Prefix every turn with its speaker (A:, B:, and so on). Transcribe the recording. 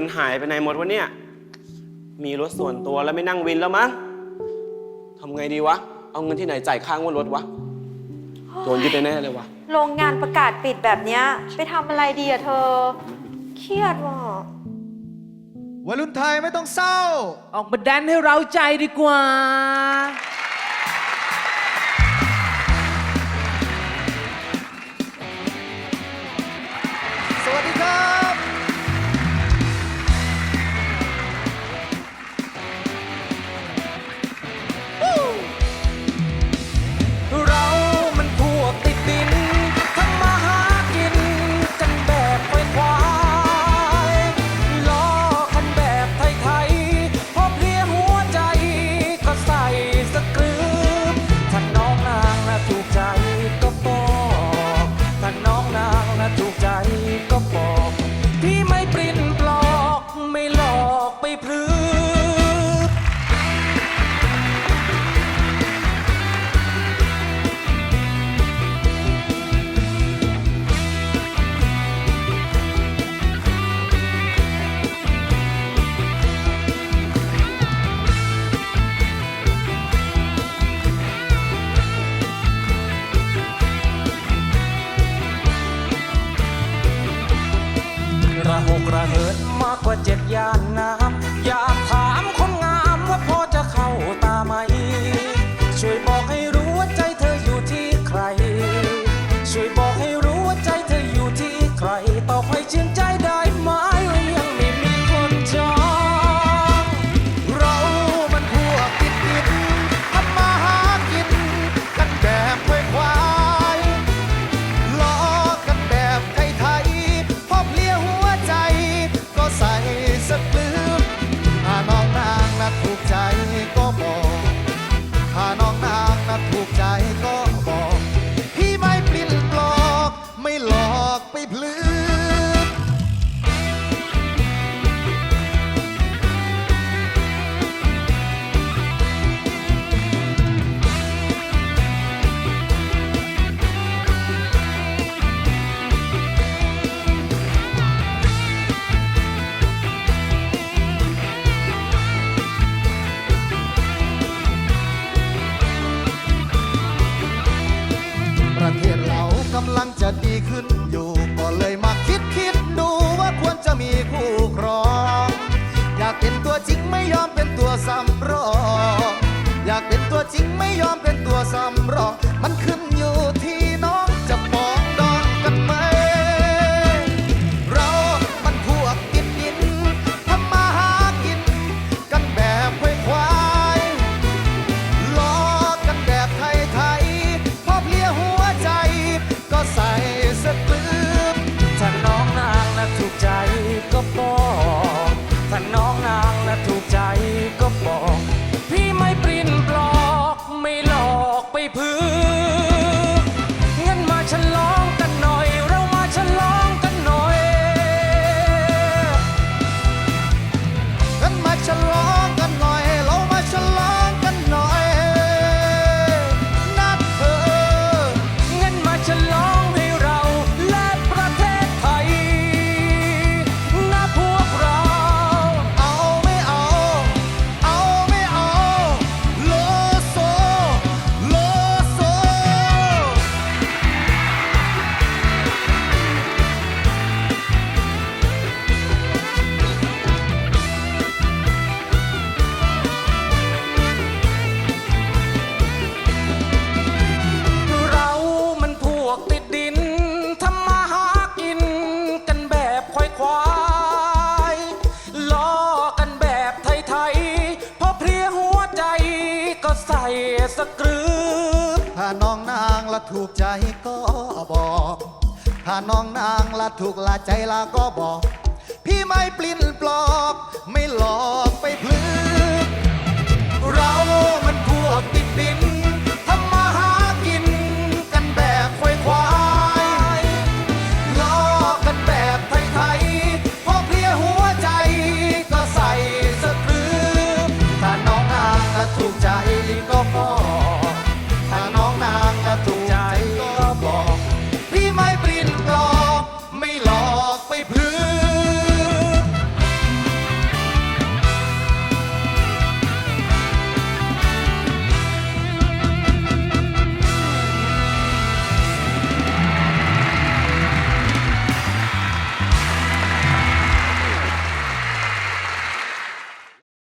A: คนหายไปไหนหมดวะเนี่ย มีรถส่วนตัวแล้วไม่นั่งวินแล้วมั้งทำไงดีวะ เอาเงินที่ไหนจ่ายค่างวดรถวะ โดนยึดไปแน่เลยวะ
B: โรงงานประกาศปิดแบบเนี้ยไปทำอะไรดีอะเธอ เครียดวะ
C: วัยรุ่นไทยไม่ต้องเศร้า
D: ออกมาแดนให้เราใจดีกว่า กระเหินมากกว่าเจ็ดยานน้ำยามพา จริงไม่
C: ยอมเป็นตัวสำรอง สักหรือ
D: ถ้าน้องนางละ
C: ถูกใจก็บอก ถ้าน้องนางละถูกละใจละก็บอก พี่ไม่ปลิ้นปลอก ไม่หลอกไปพลือเรามันพวก